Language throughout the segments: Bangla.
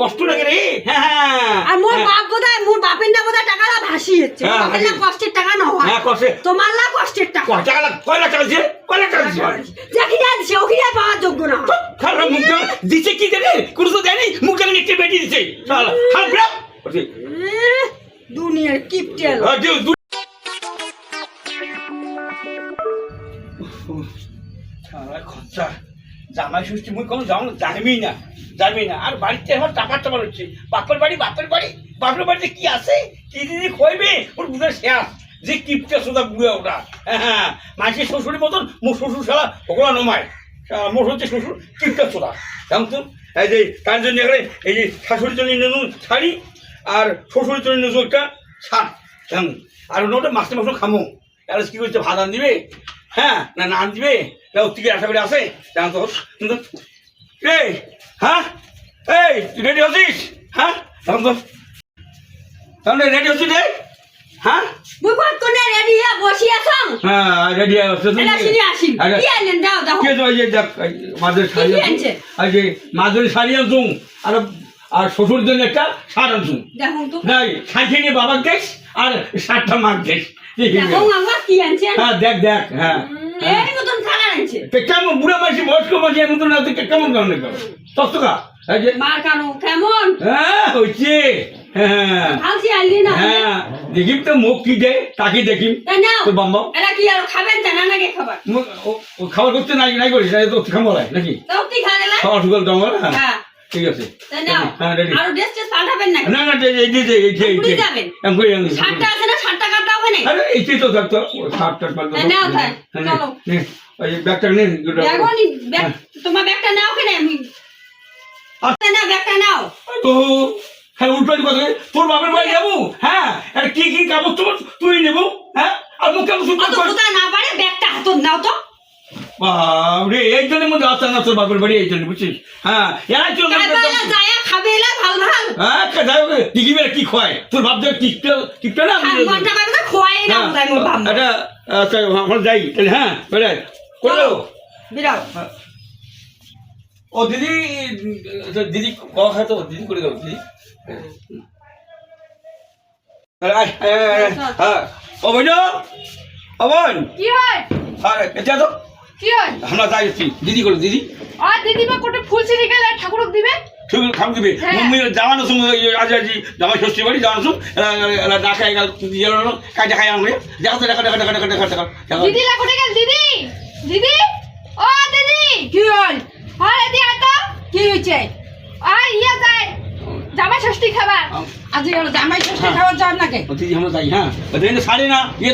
কষ্ট লাগে রে। হ্যাঁ হ্যাঁ। আর মোর হ্যাঁ। বাপ বোধহয় মোর বাপের না বোধহয় টাকা ভাসিয়েছে হ্যাঁ, বাপের না কষ্টের টাকা না হয়। হ্যাঁ কষ্টে তোমার না কষ্টের টাকা। কয় টাকা কয় লাখ টাকা দিছে? কয় লাখ টাকা দিছে? ওখানে পাওয়ার যোগ্য না। খারাপ মুখ দিছে কি দেবে কোনো তো দেয়নি। মুখ দেবে একটু বেটি দিছে। শালা খারাপ দুনিয়ার কিপটেল। খরচা। জামাই ষষ্ঠী, মুই কোনো যাও জানবি না জানবি না। আর বাড়িতে আমার টাকা টাকা হচ্ছে। বাপের বাড়ি বাপের বাড়ি, বাপের বাড়িতে কি আছে? কি দিদি খইবে ওর বুঝে শেষ। যে কিপটে সোদা বুড়ে ওটা। হ্যাঁ হ্যাঁ। মাসির শ্বশুরের মতন মোর শ্বশুর শালা ওগুলা নমায় মোর হচ্ছে শ্বশুর কিপটে সোদা তো? এই যে তার জন্য এখানে এই যে শাশুড়ির জন্য নতুন শাড়ি, আর শ্বশুরের জন্য নতুন একটা শার্ট। যেমন আর ওটা মাসে মাসে খামো। আর কি করছে, ভাত আন দিবে হ্যাঁ না নান দিবে? না ওর আশা করে আসে জানো তো কিন্তু এই হ্যাঁ? এই রেডি হচ্ছিস হ্যাঁ? এখন তো? তাহলে রেডি হচ্ছিস রে? হ্যাঁ? কোনে রেডি হয়ে বসি আছং? হ্যাঁ রেডি হচ্ছে এলা সিনি আসি। কি আইলেন? দাও দাও। কে তো দেখ এই মাদুরি শাড়ি কি আনছে? এই যে মাদুরি শাড়ি আনছুম আর আর শ্বশুর জন্য একটা শার্ট আনছুম দেখুন তো। না শাড়ি নিয়ে বাবার দেশ আর শার্টটা মার দেশ। হ্যাঁ দেখ দেখ হ্যাঁ। এই মতন কালার আনছে। তে কেমন বুড়া মাসি বয়স্ক মাসি এমন না তো কেমন কেমন কেমন সস্তকা এই যে মার কানো কেমন? হ্যাঁ হচ্ছে ভালছি আইলি না দেখিম তো মুখ কি দেয় তাকে দেখিম তাই বাম্বা। এলা কি আর খাবেন তা নাকি খাবার? খাবার করতে নাই নাই করিস না, তো খামো লাই নাকি? খাওয়া হ্যাঁ। হ্যাঁ। ঠিক আছে। আর ড্রেস না না না এই যে এই যে এই যে এই যে আরে তো থাকতো শার্ট টার্ট পাল্টে হ্যাঁ, নাও চলো। ওই ব্যাগটা নে দেখো নি ব্যাগ। হ্যাঁ। তোমার ব্যাগটা নাও ওখানে আমি আচ্ছা। না ব্যাগটা নাও। তো হ্যাঁ উল্টো কথা তোর বাপের বাড়ি যাব? হ্যাঁ আর কি কি কাগজ তোমার তুই নেব? হ্যাঁ আর মুখ কেমন শুনতে না পারে ব্যাগটা হাতত নাও তো। বাবরে এই জন্য মধ্যে আসতে না তোর বাপের বাড়ি এই জন্য বুঝছিস? হ্যাঁ এরাই চলে তাই খাবে এলা ভালো ভালো। হ্যাঁ কি খায় তোর বাপ যে মনটা পাবে না খোয়াই না হ্যাঁ, তাই মোর এটা আচ্ছা আমরা যাই তাহলে হ্যাঁ বেড়ে করল বিরাও ও দিদি আচ্ছা, দিদি কওয়া খায় তো দিদি করে দাও দিদি। হ্যাঁ। ও ও বোন। কি হয়? আরে এটা তো কি হয়? আমরা দিদি করে দিদি। আর দিদিমা কোটে ফুল ছিঁড়ে গেলে ঠাকুরক দিবে? ঠিক খাম দিবে হ্যাঁ। মম্মি জামানো সময় আজ আজি জামাই ষষ্ঠী বাড়ি জামানো সময় এলা ডাকা এগাল জেলো কাই দেখাই আনবে দেখা দেখা দেখা দেখা দেখা দেখা দেখা দেখা। দিদি লা কোটে গেল দিদি? দিদি? ও দিদি! কি হল? হ্যাঁ এদি আয় তো। কি হইছে আয় ইয়া যায়। জামাই ষষ্ঠী খাবার। আজ এলো জামাই ষষ্ঠী হ্যাঁ। খাওয়ার যাওয়ার নাকি? দিদি আমরা যাই হ্যাঁ। ওদের শাড়ি না ইয়ে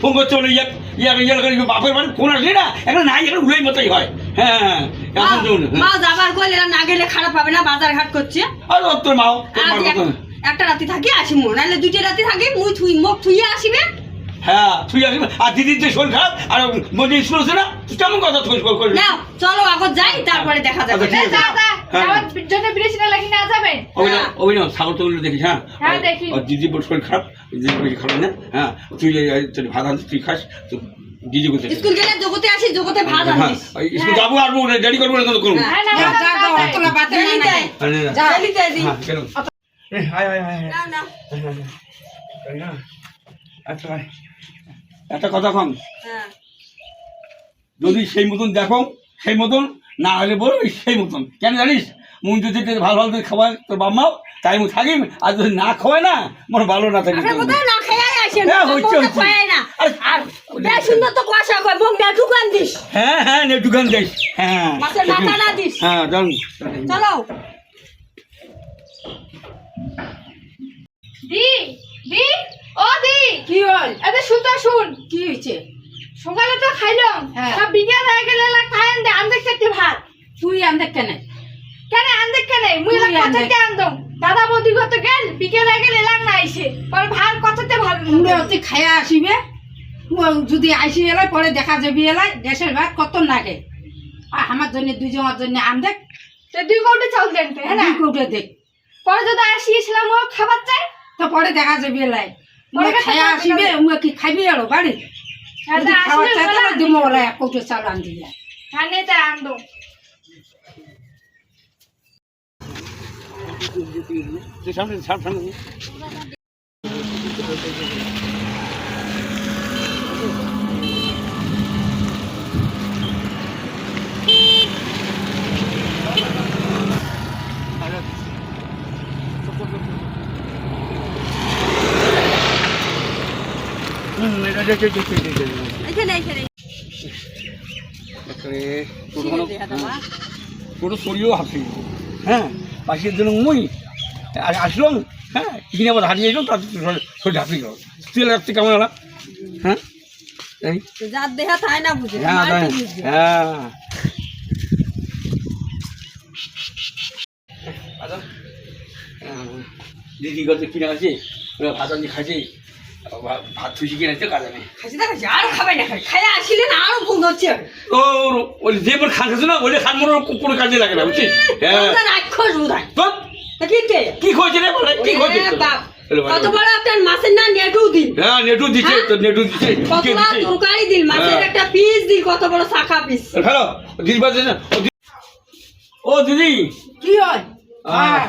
ফোন করছে বলে ইয়ে ইয়ে ইয়ে করে বাপের বাড়ি ফোন আসলে না এখন নাই এখন উড়েই মতোই হয়। হ্যাঁ হ্যাঁ এখন শুন মা যাবার কইলে না গেলে খারাপ হবে না বাজার ঘাট করছে। আর তোর মাও তোর আজ মার এক- কথা একটা রাতি থাকি আসি মো নাহলে দুইটা রাতি থাকি মুই থুই মুখ থুইয়ে আসিবে হ্যাঁ তুই আসবি আর দিদির যে শরীর খারাপ আর মনে স্কুল না তুই কথা তুই করবি? নাও চলো আগত যাই তারপরে দেখা যাবে। আচ্ছা, ঠিক আছে। যা যা হ্যাঁ। যাওয়ার জন্য বিদেশি না লাগি না যাবেন? অভিনয় অভিনয় ছাগল টাগল দেখিস হ্যাঁ। হ্যাঁ, দেখি। আর দিদি বোর শরীর খারাপ দিদি খাবে না হ্যাঁ। তুই ভাত আনছিস তুই খাস তো দিদি করতে স্কুল গেলে জগতে আসি জগতে ভাত আনিস স্কুল যাব আর দেরি করব না কিন্তু করব না। না, না, না, না, না। বাতে না নাই নে, নে। দি কেন? এ, আয়, আয়, আয়, আয়। না না না? আচ্ছা, একটা কথা কম হ্যাঁ যদি সেই মতন দেখো সেই মতন না হলে বলো সেই মতন কেন জানিস মন যদি ভালো ভালো করে খাওয়ায় তোর বাম্মাও তাই আমি থাকি আর যদি না খাওয়ায় না মোর ভালো না থাকি আসেন হ্যাঁ, আরে, তো কয় মুখ ঢুকান দিস। হ্যাঁ হ্যাঁ নে হ্যাঁ মাছের মাথা না দিস। হ্যাঁ চলো। দি দি ও দি। কি হল? এতে শুন তো শুন। কি হয়েছে? সকালে তো খাইলাম। হ্যাঁ। সব বিকেল হয়ে গেলে লাগ খাই আনতে আনতে চারটে ভাত। তুই আনতে কেন? কেন আনতে কেন? মুই আনতে। কথাতে আনদম। দাদা বৌদি কত গেল বিকেল গেলে লাগ না আইসে পর ভাত কথাতে ভালো উমরে অতি খায়া আসিবে। যদি আইসি এলাই পরে দেখা যাবি এলাই। দেশের ভাত কত লাগে আর আমার জন্য দুজনের জন্য আম দেখ। তো দুই কৌটে চাউল দেন হ্যাঁ দুই কৌটো দেখ। পরে যদি আসিয়েছিলাম ও খাবার চাই। তো পরে দেখা যাবি এলাই। পরে খায়া আসিবে যাবে। কি খাবি এলো বাড়ি? হ্যাঁ খাওয়া আসলে চাই দিমো এক কৌটো চাল আন দিয়ে হ্যাঁ নে তা আনদম তুই সামনে সামনে সামনে হুম, এটা এটা, এটা, এটা, এটা, এটা, এটা। এখানে এখানে একেবারে তোর কোনো কোনো শরীরও হাসি হ্যাঁ পাশের জন্য মই আসলাম হ্যাঁ? কিনে আবার হারিয়ে এলাম তার শরীর হাসি গেল। তুই রাখতে কেমন হলাম হ্যাঁ? এই? যার তাই না বুঝে হ্যাঁ? হ্যাঁ। আচ্ছা, হ্যাঁ, দিদি কত কিনে আছে ওরা ভাত আনছি খাইছে। ভাত থুইছি কিনে আছে কাজ নেই। খাসি দা খাসি আর খাবে না খাই খাই আসিলে না আরও ভুল হচ্ছে। ও ওই যে মোর খান খাচ্ছে না ওই খান মোর কোনো কাজে লাগে না বুঝছিস? হ্যাঁ। রাক্ষস কি তে? রে বলে কি খোঁজে বাপ, কত বড় একটা মাছের না নেটু দিল। হ্যাঁ নেটু দিছে হ্যাঁ? তো নেটু দিছে কত কে বড় দিছে তরকারি দিল মাছের। একটা পিস দিল কত বড় শাখা পিস হ্যালো দিদি বাজে না ও দিদি- কি হয়? হ্যাঁ।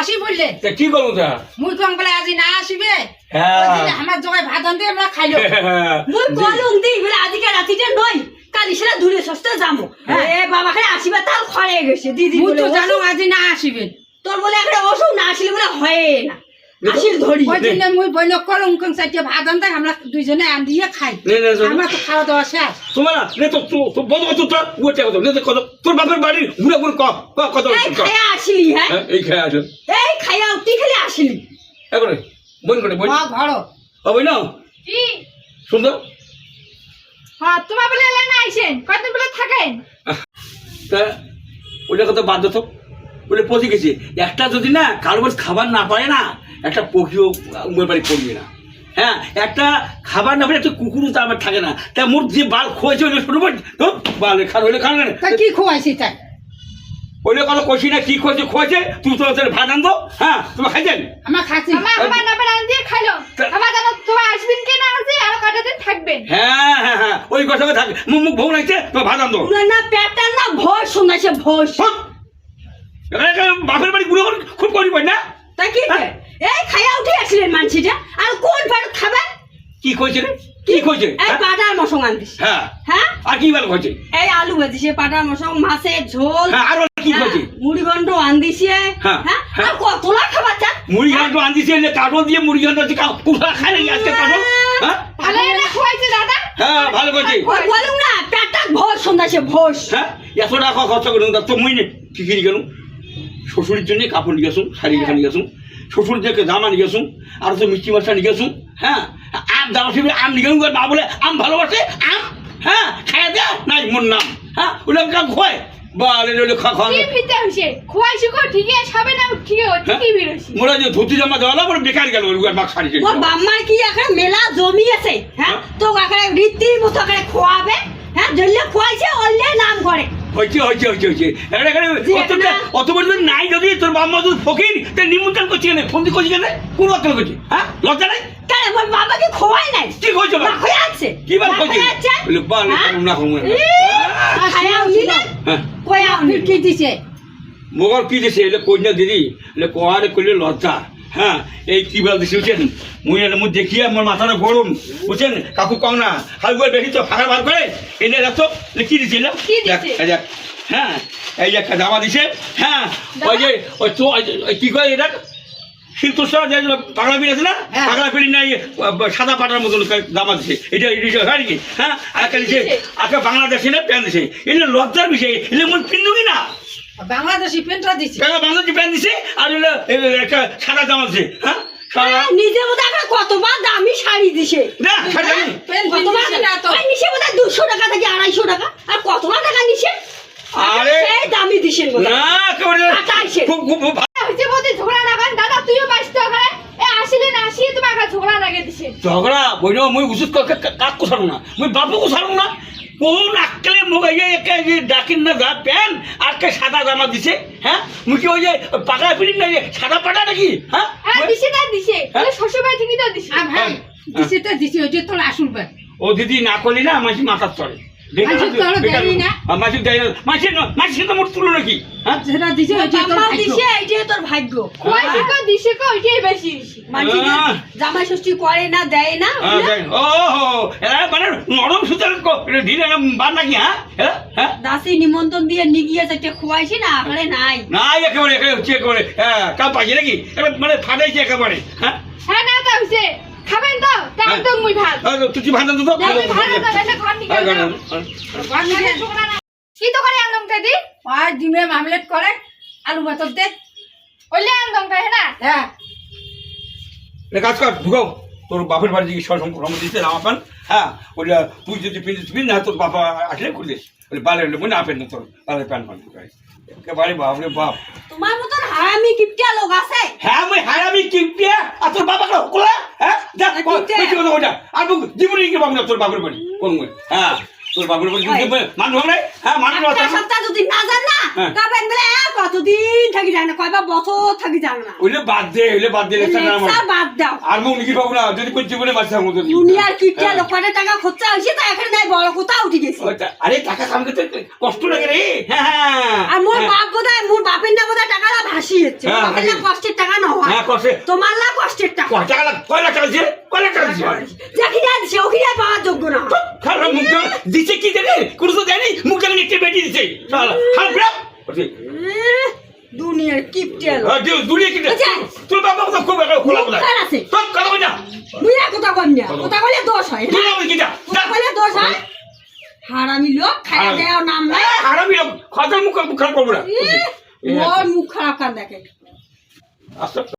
আসি বললে। তা কি করব তা? মুই কম বলে আজি না আসিবে। আমার জগায় ভাত আনতে আমরা খাইলো। মুই কলম দি বলে আজকে রাতিতে নই কালি সেটা দূরে সস্তে যাব হ্যাঁ। এ বাবা খালি আসিবা তার খড়ে গেছে দিদি মুই তো জানো আজি না আসিবে। তোর বলে একটা অসুখ না আসলে বলে হয় না। আসির ধরি। ওই দিন মুই বইল কলম কম সাইতে ভাত আনতে আমরা দুইজনে আন দিয়ে খাই। আমরা তো খাওয়া দাওয়া শেষ। তোমার না নে তো তো- তো তো ওটা কত নে তো কত তোর বাপের বাড়ি ঘুরে ঘুরে ক ক কত এই। খায়া আসলি হ্যাঁ? হ্যাঁ, এই খেয়ে আসো এই খায়া উঠি খালি আসলি। এবারে বোন করে বোন হ্যাঁ ঘর হবে না কি সুন্দর হ্যাঁ তোমার বলে এলেন না আইসেন বলে থাকেন? তা ওটা কত বাধ্য তো। বলে পচে গেছে। একটা যদি না কারও বাড়ি খাবার না পায় না একটা পক্ষীও উমের বাড়ি পড়বে না। হ্যাঁ একটা খাবার না পেলে একটা কুকুরও তো আমার থাকে না। তা মোর যে বাল খোয়াইছে ওইটা শুরু তো বাল খান হইলে খান না কি খোয়াইছি তাই? ওইলে কথা কষি না কি খোঁজে খোঁজে? তুমি তো ওদের ভাত হ্যাঁ তোমার খাইছেন? আমার খাচ্ছি। আমার আমার নাপে রান দিয়ে খাইলো। আমার জানো আসবেন কে না আসে আর কটা দিন থাকবেন। হ্যাঁ হ্যাঁ হ্যাঁ ওই কথা থাকে। মুখ মুখ ভৌ লাগছে তোমার ভাত আনব। না না পেটার না ভোজ শোনাছে ভোজ বাপের বাড়ি ঘুরে ঘুরে খুব করি পাই না? তা কি রে? এই খায়া উঠে আসলেন মানছিটা আর কোন পেট খাবে কি রে কি খোঁজে এই হ্যাঁ? পাটার মশং আনতিস হ্যাঁ। হ্যাঁ? আর কি বাল এই আলু ভাজিছে পাটার মশং মাছের ঝোল। হ্যাঁ আরও কি হ্যাঁ, মুড়ি আনদিছে হ্যাঁ, হ্যাঁ হ্যাঁ। আর খাবার চা মুড়ি আনদিছে এলে দিয়ে মুড়ি আজকে হ্যাঁ? ভালো না দাদা। হ্যাঁ ভালো ওই না ভোজ ভোজ হ্যাঁ? এত টাকা খরচা করে তো মুই নে কি কিনি? শ্বশুরের জন্য কাপড় নিয়ে আসুন শাড়ি হ্যাঁ। খান আসুন। শ্বশুর থেকে জামা নিয়ে আসুন আর তো মিষ্টি মাছটা নিয়ে আসুন হ্যাঁ? আম শিবির আম নিয়ে গেলুম মা বলে আম ভালোবাসে আম হ্যাঁ? খাইয়া দে নাই মোর নাম হ্যাঁ? ওটা কাম খোয় বালে রে খা খা কি ফিতে হইছে? খুয়াইছে কো ঠিকই আছে হবে না ঠিকই হ্যাঁ? ঠিকই বের হইছে। মোরা যে ধুতি জামা দেওয়া না মোর বেকার গেল ওই মাছ শাড়ি কিনে ওর বাম্মার কি এখন মেলা জমি আছে হ্যাঁ? হ্যাঁ। তো এখানে রীতির মতো এখানে খোয়াবে হ্যাঁ? ধরলে খোয়াইছে অল্লে নাম করে। হয়েছে হয়েছে হয়েছে হয়েছে এখানে এখানে যে অত একটা- অত বড় নাই যদি তোর বাবা যদি ফকির তাই নিমন্ত্রণ করছি কেন? ফোন করছি কেন? কোন অক্কল করছি হ্যাঁ? লজ্জা নাই? কেন ওর বাবাকে খোয়াই নাই? কি কইছো না খোয়া আছে কি বার কইছি? বলে বাল হ্যাঁ? না না খায়া উঠি না কয়া কি দিছে? মোগর কি দিছে? এলে কইনা দিদি এলে কোয়ারে কইলে লজ্জা। হ্যাঁ এই কি বল দিছে বুঝছেন? মুই এলে মুই দেখিয়ে আমার মাথাটা গরম বুঝছেন? কাকু কম না হাল করে বেশি তো ফাঁকা বার করে? এনে রাখতো এলে কি দিছে এলে? দেখ, হ্যাঁ এই একটা জামা দিছে। হ্যাঁ ওই যে ওই তো ওই যে- ওই কি কয় এটা? শিলতোষা যে পাগলা পিড়ি আছে না হ্যাঁ। পাগলা পিড়ি নাই সাদা পাটার মতো জামা দিছে এটা এটা হয় নাকি? হ্যাঁ? আর একটা দিছে? আজকে বাংলাদেশে না প্যান্ট দিছে? এলে লজ্জার বিষয়। এলে মুই পিন্দুকি না? বাংলাদেশি পেন্টটা দিছে। কেন বাংলাদেশি প্যান্ট দিছে আর হলো একটা সাদা জামা দিছে হ্যাঁ? সাদা নিজে বোধ হয় কতবার দামি শাড়ি দিছে। পেন কতবার নিচে বোধ হয় দুশো টাকা থেকে আড়াইশো টাকা। আর কতবার টাকা নিছে? আরে দামি দিছে না খুব খুব খুব ভালো। হইছে বলতে ঝগড়া না করেন দাদা তুইও বাঁচতে ওখানে এ আসিলে না আসিয়ে তোমার একটা ঝগড়া বইন মুই উচিত কাক কোসারো না। মুই বাপু কোসারো না। কোন আক্কেলে মোক এই একে যে ডাকিন না যা প্যান্ট আর কে সাদা জামা দিছে হ্যাঁ? মুই কি ওই যে পাকা ফিলিং না যে সাদা পাটা নাকি হ্যাঁ? হ্যাঁ দিছে না দিছে? শ্বশুর তুমি থেকে তো দিছে। হ্যাঁ। দিছে তো দিছে ওই যে তোর আসল বার ও দিদি না করলি না মাসি মাথার চড়ে মাসি তোর দেয়নি না? মাসি দেয় না। মাসি ন- তো মোট তুলো নাকি? হ্যাঁ? যেটা দিছে ওই যে তোর ভাগ্য। দিছে এই যে তোর ভাগ্য। খোয়াইছে কো দিছে কো ওইটাই বেশি। মানুষ জামাই ষষ্ঠী করে না দেয় না হ্যাঁ, ও হো, এরা মানে নরম সুতার ঢিলে বাদ নাকি হ্যাঁ? হ্যাঁ? দাসি নিমন্ত্রণ দিয়ে নিগিয়ে চারটে খোয়াইছি না আরে নাই। না একেবারে একেবারে হচ্ছে একেবারে হ্যাঁ কাল পাইছে নাকি? মানে ফাটাইছে একেবারে হ্যাঁ হ্যাঁ না তো হইছে খাবেন তো তাই হ্যাঁ। তো মুই ভাত আহ, তুই ভাত আনতো তো আমি ভাত তো বেশি হ্যাঁ, হ্যাঁ। কি তো করে আনদম দি? আর ডিমে মামলেট করে আলু মটর দে। ওইলে আনদম তাই না হ্যাঁ। এ কাজ কর ঢুকাও। তোর বাপের বাড়ি দিকে সম্পর্ক দিতে জামা পান হ্যাঁ? ওইটা তুই যদি পিন্দিস পিন না তোর বাবা আসলে খুলিস ওই বালে হলে মনে আপেন না তোর বালে প্যান পান ঢুকাই একেবারে বাপ রে বাপ। তোমার মতন হারামি কিপটিয়া লোক আছে? হ্যাঁ আমি হারামি কিপিয়া আর তোর বাবা কেন কোলা হ্যাঁ? যা কই কো- কিপটিয়া? কথা আর জীবনে কি না তোর বাপের বাড়ি। কোন হ্যাঁ। তোর বাড়ি ওই। মানুষ হবে? হ্যাঁ মানুষ হবে সপ্তাহ যদি না যান না? হ্যাঁ। তবে বলে কতদিন থাকি যায় না? কয়বার বছর থাকি যান না? ওইলে বাদ দে ওইলে বাদ দে লেখা না। বাদ দাও। আর মুখ নিকি পাবো না? যদি কোন জীবনে হবে যদি দুনিয়ার কিপটিয়া হ্যাঁ। টাকা খরচা হয়েছে তা এখানে নাই বড় কোথাও উঠে গেছে। আরে টাকা কাম করতে কষ্ট লাগে রে। হ্যাঁ হ্যাঁ। আর মোর। বাপ বোধহয় মোর বাপের না বোধহয় টাকাটা ভাসিয়েছে। বাপের না কষ্টের টাকা না হয়। হ্যাঁ কষ্টে। তোমার না কষ্টের টাকা। কয় টাকা কয় লাখ টাকা দিছে কয় লাখ টাকা দিছে যেখানে আছে ওখানে পাওয়ার যোগ্য না। খারাপ মুখ দিয়ে দিছে কি জানে? কোনো তো জানি মুখ দিয়ে একটু বেটি দিছে। শালা খারাপ ব্রাপ এহ, দুনিয়ার কিপটিয়া লোক দুলিয়ে কি আচ্ছা। তোর বাবা কথা খুব একটা খোলা বলা মুখখান আছে। সব কথা বলা বুঝা কথা কন্যা কথা বলে দোষ হয় তুই না আমার কি যা। কথা বলে দোষ হয়। হারামি লোক খায়া হারামি। নাম নাই। হারামি লোক। খাতার মুখ মুখ খারাপ করব না। মোর মুখ খারাপ কান দেখে? আচ্ছা।